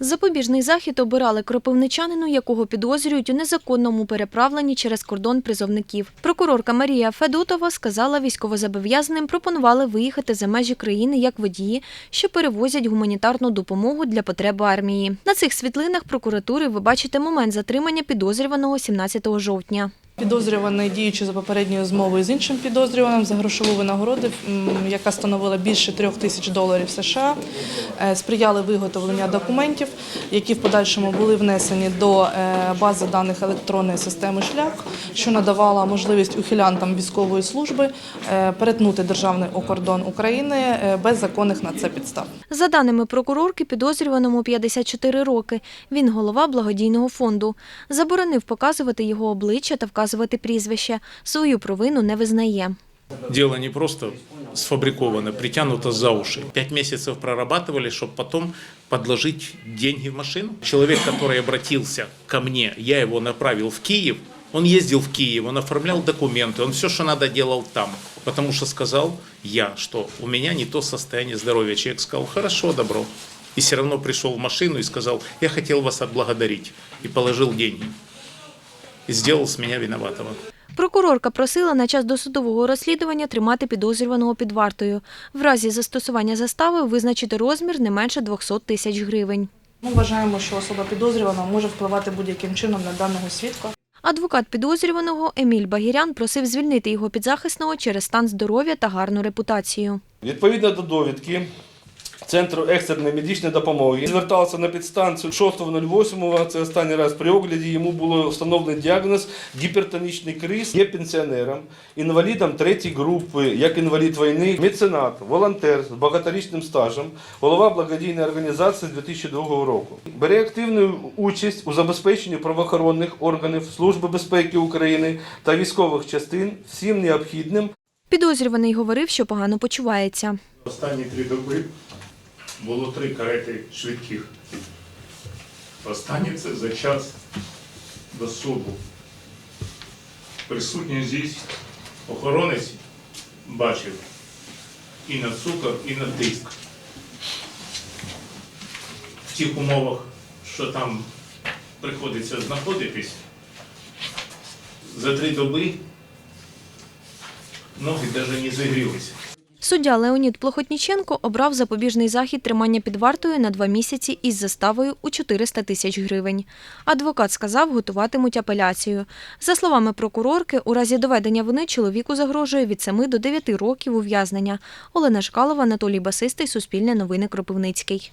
Запобіжний захід обирали кропивничанину, якого підозрюють у незаконному переправленні через кордон призовників. Прокурорка Марія Федотова сказала, військовозобов'язаним пропонували виїхати за межі країни як водії, що перевозять гуманітарну допомогу для потреб армії. На цих світлинах прокуратури ви бачите момент затримання підозрюваного 17 жовтня. Підозрюваний, діючи за попередньою змовою з іншим підозрюваним за грошову винагороду, яка становила більше трьох тисяч доларів США, е, сприяли виготовлення документів, які в подальшому були внесені до е, бази даних електронної системи шлях, що надавала можливість ухилянтам військової служби е, перетнути державний кордон України без законних на це підстав. За даними прокурорки, підозрюваному 54 роки. Він голова благодійного фонду. Заборонив показувати його обличчя та вказувати прізвище. Свою провину не визнає. Дело не просто сфабриковано, притянуто за уши. Пять месяцев прорабатывали, чтобы потом подложить деньги в машину. Человек, который обратился ко мне, я его направил в Киев, он ездил в Киев, он оформлял документы, он все, что надо, делал там. Потому что сказал я, что у меня не то состояние здоровья. Человек сказал, хорошо, добро. И все равно пришел в машину и сказал, я хотел вас отблагодарить. И положил деньги. И сделал с меня виноватого. Прокурорка просила на час досудового розслідування тримати підозрюваного під вартою. В разі застосування застави визначити розмір не менше 200 тисяч гривень. Ми вважаємо, що особа підозрювана може впливати будь-яким чином на даного свідка. Адвокат підозрюваного Еміль Багірян просив звільнити його підзахисного через стан здоров'я та гарну репутацію. Відповідно до довідки Центру екстреної медичної допомоги звертався на підстанцію 6.08, це останній раз при огляді йому було встановлений діагноз гіпертонічний криз. Є пенсіонером, інвалідом третьої групи, як інвалід війни, меценат, волонтер з багаторічним стажем, голова благодійної організації з 2002 року. Бере активну участь у забезпеченні правоохоронних органів Служби безпеки України та військових частин всім необхідним Підозрюваний говорив, що погано почувається. Останні три доби було три карети швидких. Останнє це за час до суду. Присутній здесь охоронець бачив і на цукор, і на тиск. В тих умовах, що там приходиться знаходитись, за три доби ноги навіть не зігрілися. Суддя Леонід Плохотніченко обрав запобіжний захід тримання під вартою на два місяці із заставою у 400 тисяч гривень. Адвокат сказав, готуватимуть апеляцію. За словами прокурорки, у разі доведення вини чоловіку загрожує від 7 до 9 років ув'язнення. Олена Шкалова, Анатолій Басистий, Суспільне новини Кропивницький.